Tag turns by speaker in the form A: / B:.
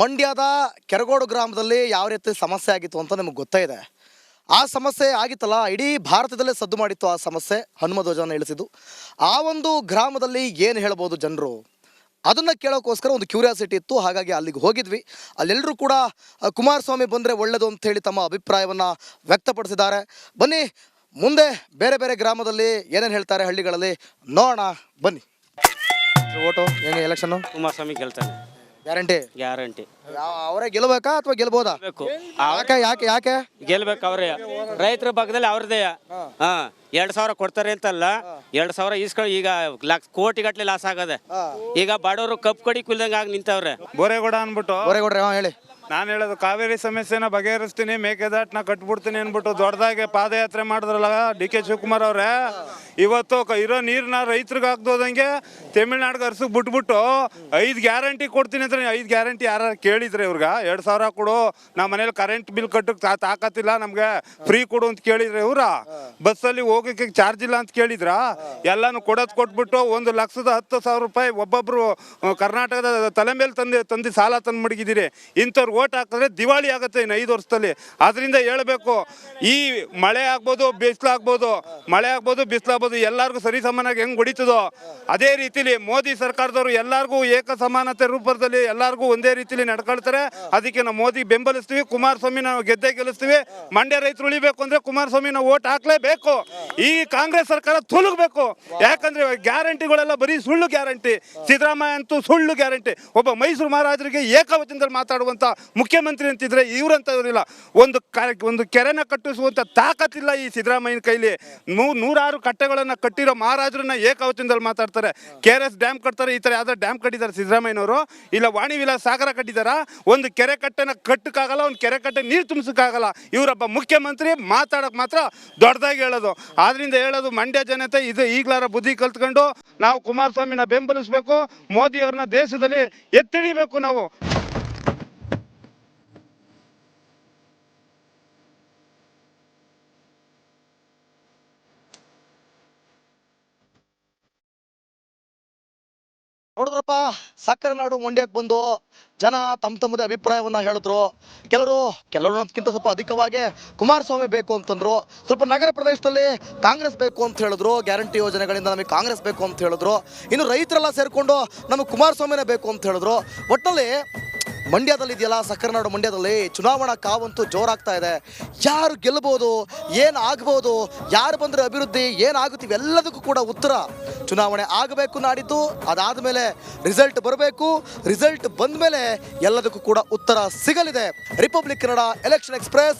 A: ಮಂಡ್ಯದ ಕೆರಗೋಡು ಗ್ರಾಮದಲ್ಲಿ ಯಾವ ರೀತಿ ಸಮಸ್ಯೆ ಆಗಿತ್ತು ಅಂತ ನಿಮಗೆ ಗೊತ್ತೇ ಇದೆ. ಆ ಸಮಸ್ಯೆ ಆಗಿತ್ತಲ್ಲ, ಇಡೀ ಭಾರತದಲ್ಲೇ ಸದ್ದು ಮಾಡಿತ್ತು ಆ ಸಮಸ್ಯೆ ಹನುಮಧ್ವಜನ ಇಳಿಸಿದ್ದು. ಆ ಒಂದು ಗ್ರಾಮದಲ್ಲಿ ಏನು ಹೇಳ್ಬೋದು ಜನರು? ಅದನ್ನು ಕೇಳೋಕ್ಕೋಸ್ಕರ ಒಂದು ಕ್ಯೂರಿಯಾಸಿಟಿ ಇತ್ತು, ಹಾಗಾಗಿ ಅಲ್ಲಿಗೆ ಹೋಗಿದ್ವಿ. ಅಲ್ಲೆಲ್ಲರೂ ಕೂಡ ಕುಮಾರಸ್ವಾಮಿ ಬಂದರೆ ಒಳ್ಳೆಯದು ಅಂತ ಹೇಳಿ ತಮ್ಮ ಅಭಿಪ್ರಾಯವನ್ನು ವ್ಯಕ್ತಪಡಿಸಿದ್ದಾರೆ. ಬನ್ನಿ, ಮುಂದೆ ಬೇರೆ ಬೇರೆ ಗ್ರಾಮದಲ್ಲಿ ಏನೇನು ಹೇಳ್ತಾರೆ ಹಳ್ಳಿಗಳಲ್ಲಿ ನೋಡೋಣ, ಬನ್ನಿ. ಓಟು, ಏನು ಎಲೆಕ್ಷನ್ನು
B: ಕುಮಾರಸ್ವಾಮಿ ಗೆಲ್ತಾನೆ
A: ಗ್ಯಾರಂಟಿ.
B: ಗ್ಯಾರಂಟಿ.
A: ಅವರೇ ಗೆಲ್ಬೇಕಾ ಅಥವಾ ಗೆಲ್ಬೋದಾ?
B: ಬೇಕು
A: ಯಾಕೆ ಯಾಕೆ ಯಾಕೆ?
B: ಗೆಲ್ಬೇಕು ಅವ್ರೆ. ರೈತರ ಭಾಗದಲ್ಲಿ ಅವ್ರದೇ ಹಾ. ಎರಡ್ ಸಾವಿರ ಕೊಡ್ತಾರೆ ಅಂತಲ್ಲ ಎರಡ್ ಸಾವಿರ ಇಸ್ಕೊಳ್ಳಿ ಈಗ ಲಕ್ಷ ಕೋಟಿ ಗಟ್ಲೆ ಲಾಸ್ ಆಗದೆ ಈಗ ಬಡವರು ಕಪ್ ಕಡಿ ಕುಲ್ದಂಗ ಆಗಿ ನಿಂತವ್ರೆ.
C: ಬೋರೇಗೌಡ ಅನ್ಬಿಟ್ಟು
A: ಗೋರೆಗೌಡ್ರೆ ಹಾಂ ಹೇಳಿ.
C: ನಾನು ಹೇಳೋದು ಕಾವೇರಿ ಸಮಸ್ಯೆನ ಬಗೆಹರಿಸ್ತೀನಿ ಮೇಕೆದಾಟ್ನ ಕಟ್ಬಿಡ್ತೀನಿ ಅನ್ಬಿಟ್ಟು ದೊಡ್ಡದಾಗಿ ಪಾದಯಾತ್ರೆ ಮಾಡಿದ್ರಲ್ಲ ಡಿ ಕೆ ಶಿವಕುಮಾರ್ ಅವ್ರೆ. ಇವತ್ತು ಇರೋ ನೀರನ್ನ ರೈತರಿಗೆ ಹಾಕ್ದೋದಂಗೆ ತಮಿಳ್ನಾಡಿಗೆ ಹರ್ಸಕ್ ಬಿಟ್ಬಿಟ್ಟು ಐದು ಗ್ಯಾರಂಟಿ ಕೊಡ್ತೀನಿ ಅಂದ್ರೆ ಐದು ಗ್ಯಾರಂಟಿ ಯಾರು ಕೇಳಿದ್ರೆ ಇವ್ರಿಗೆ? ಎರಡು ಸಾವಿರ ಕೊಡು. ನಮ್ಮ ಮನೇಲಿ ಕರೆಂಟ್ ಬಿಲ್ ಕಟ್ಟಕ್ಕೆ ತಾಕತ್ತಿಲ್ಲ, ನಮಗೆ ಫ್ರೀ ಕೊಡು ಅಂತ ಕೇಳಿದ್ರೆ ಇವ್ರ? ಬಸ್ಸಲ್ಲಿ ಹೋಗಕ್ಕೆ ಚಾರ್ಜ್ ಇಲ್ಲ ಅಂತ ಕೇಳಿದ್ರ? ಎಲ್ಲಾನು ಕೊಡೋದು ಕೊಟ್ಬಿಟ್ಟು ಒಂದು ಲಕ್ಷದ ಹತ್ತು ಸಾವಿರ ರೂಪಾಯಿ ಒಬ್ಬೊಬ್ರು ಕರ್ನಾಟಕದ ತಲೆ ಮೇಲೆ ತಂದು ತಂದು ಸಾಲ ತಂದು ಮಡಗಿದ್ದೀರಿ ಇಂಥವ್ರು ಓಟ್ ಹಾಕಿದ್ರೆ ದಿವಾಳಿ ಆಗುತ್ತೆ ಇನ್ನು ಐದು ವರ್ಷದಲ್ಲಿ. ಅದರಿಂದ ಹೇಳ್ಬೇಕು, ಈ ಮಳೆ ಆಗ್ಬೋದು, ಬಿಸಿಲು ಆಗ್ಬೋದು, ಮಳೆ ಆಗ್ಬೋದು, ಬಿಸಿಲು ಆಗ್ಬೋದು. ಎಲ್ಲರಿಗೂ ಸರಿ ಸಮಾನಾಗಿ ಹೆಂಗ್ ಹೊಡಿತದೋ ಅದೇ ರೀತಿಲಿ ಮೋದಿ ಸರ್ಕಾರದವರು ಎಲ್ಲರಿಗೂ ಏಕ ಸಮಾನತೆ ರೂಪದಲ್ಲಿ ಎಲ್ಲರಿಗೂ ಒಂದೇ ರೀತಿಲಿ ನಡ್ಕೊಳ್ತಾರೆ. ಅದಕ್ಕೆ ನಾವು ಮೋದಿ ಬೆಂಬಲಿಸ್ತೀವಿ ಕುಮಾರಸ್ವಾಮಿ ನಾವು ಗೆದ್ದೆ ಗೆಲ್ಲಿಸ್ತೀವಿ. ಮಂಡ್ಯ ರೈತರು ಉಳಿಬೇಕು ಅಂದ್ರೆ ಕುಮಾರಸ್ವಾಮಿ ನಾವು ಓಟ್ ಹಾಕ್ಲೇಬೇಕು. ಈ ಕಾಂಗ್ರೆಸ್ ಸರ್ಕಾರ ತುಲುಗಬೇಕು. ಯಾಕಂದ್ರೆ ಗ್ಯಾರಂಟಿಗಳೆಲ್ಲ ಬರೀ ಸುಳ್ಳು ಗ್ಯಾರಂಟಿ. ಸಿದ್ದರಾಮಯ್ಯ ಅಂತೂ ಸುಳ್ಳು ಗ್ಯಾರಂಟಿ. ಒಬ್ಬ ಮೈಸೂರು ಮಹಾರಾಜರಿಗೆ ಏಕವಚನದಲ್ಲಿ ಮಾತಾಡುವಂತ ಮುಖ್ಯಮಂತ್ರಿ ಅಂತಿದ್ರೆ ಇವರಂತವರಿಲ್ಲ. ಒಂದು ಒಂದು ಕೆರೆನ ಕಟ್ಟಿಸುವಂತ ತಾಕತ್ತಿಲ್ಲ ಈ ಸಿದ್ದರಾಮಯ್ಯನ ಕೈಲಿ. ನೂರಾರು ಕಟ್ಟೆಗಳನ್ನ ಕಟ್ಟಿರೋ ಮಹಾರಾಜರನ್ನ ಏಕವಚನದಲ್ಲಿ ಮಾತಾಡ್ತಾರೆ. ಕೆ ಆರ್ ಎಸ್ ಡ್ಯಾಮ್ ಕಟ್ತಾರೆ, ಈ ತರ ಯಾವ್ದಾರು ಡ್ಯಾಮ್ ಕಟ್ಟಿದ್ದಾರೆ ಸಿದ್ದರಾಮಯ್ಯನವರು. ಇಲ್ಲ ವಾಣಿ ವಿಲಾಸ ಸಾಗರ ಕಟ್ಟಿದಾರ ಒಂದು ಕೆರೆ ಕಟ್ಟೆನ ಕಟ್ಟಕ್ಕಾಗಲ್ಲ, ಒಂದು ಕೆರೆ ಕಟ್ಟೆ ನೀರು ತುಂಬಿಸಕ್ಕಾಗಲ್ಲ. ಇವರೊಬ್ಬ ಮುಖ್ಯಮಂತ್ರಿ, ಮಾತಾಡಕ್ ಮಾತ್ರ ದೊಡ್ಡದಾಗಿ ಹೇಳೋದು. ಆದ್ರಿಂದ ಹೇಳೋದು ಮಂಡ್ಯ ಜನತೆ ಇದು ಈಗ್ಲಾರ ಬುದ್ಧಿ ಕಲ್ತ್ಕೊಂಡು ನಾವು ಕುಮಾರಸ್ವಾಮಿನ ಬೆಂಬಲಿಸಬೇಕು ಮೋದಿ ಅವ್ರನ್ನ ದೇಶದಲ್ಲಿ ಎತ್ತಿಡಿಬೇಕು ನಾವು.
A: ನೋಡಿದ್ರಪ್ಪ ಸಕ್ಕರೆ ನಾಡು ಮಂಡ್ಯಕ್ಕೆ ಬಂದು ಜನ ತಮ್ಮ ತಮ್ಮದೇ ಅಭಿಪ್ರಾಯವನ್ನ ಹೇಳಿದ್ರು. ಕೆಲವರು ಕೆಲವರು ಅದಕ್ಕಿಂತ ಸ್ವಲ್ಪ ಅಧಿಕವಾಗಿ ಕುಮಾರಸ್ವಾಮಿ ಬೇಕು ಅಂತಂದ್ರು. ಸ್ವಲ್ಪ ನಗರ ಪ್ರದೇಶದಲ್ಲಿ ಕಾಂಗ್ರೆಸ್ ಬೇಕು ಅಂತ ಹೇಳಿದ್ರು. ಗ್ಯಾರಂಟಿ ಯೋಜನೆಗಳಿಂದ ನಮಗೆ ಕಾಂಗ್ರೆಸ್ ಬೇಕು ಅಂತ ಹೇಳಿದ್ರು. ಇನ್ನು ರೈತರೆಲ್ಲ ಸೇರಿಕೊಂಡು ನಮಗೆ ಕುಮಾರಸ್ವಾಮಿನೇ ಬೇಕು ಅಂತ ಹೇಳಿದ್ರು. ಒಟ್ಟಲ್ಲಿ ಮಂಡ್ಯದಲ್ಲಿ ಇದೆಯಲ್ಲ ಸಕ್ಕರೆ ನಾಡು ಮಂಡ್ಯದಲ್ಲಿ ಚುನಾವಣಾ ಕಾವಂತೂ ಜೋರಾಗ್ತಾ ಇದೆ. ಯಾರು ಗೆಲ್ಲಬಹುದು ಏನು ಆಗ್ಬೋದು, ಯಾರು ಬಂದರೆ ಅಭಿವೃದ್ಧಿ ಏನಾಗುತ್ತೆ ಇವೆಲ್ಲದಕ್ಕೂ ಕೂಡ ಉತ್ತರ ಚುನಾವಣೆ ಆಗಬೇಕು ನಾಡಿದ್ದು. ಅದಾದಮೇಲೆ ರಿಸಲ್ಟ್ ಬರಬೇಕು. ರಿಸಲ್ಟ್ ಬಂದ ಮೇಲೆ ಎಲ್ಲದಕ್ಕೂ ಕೂಡ ಉತ್ತರ ಸಿಗಲಿದೆ. Republic Kannada election express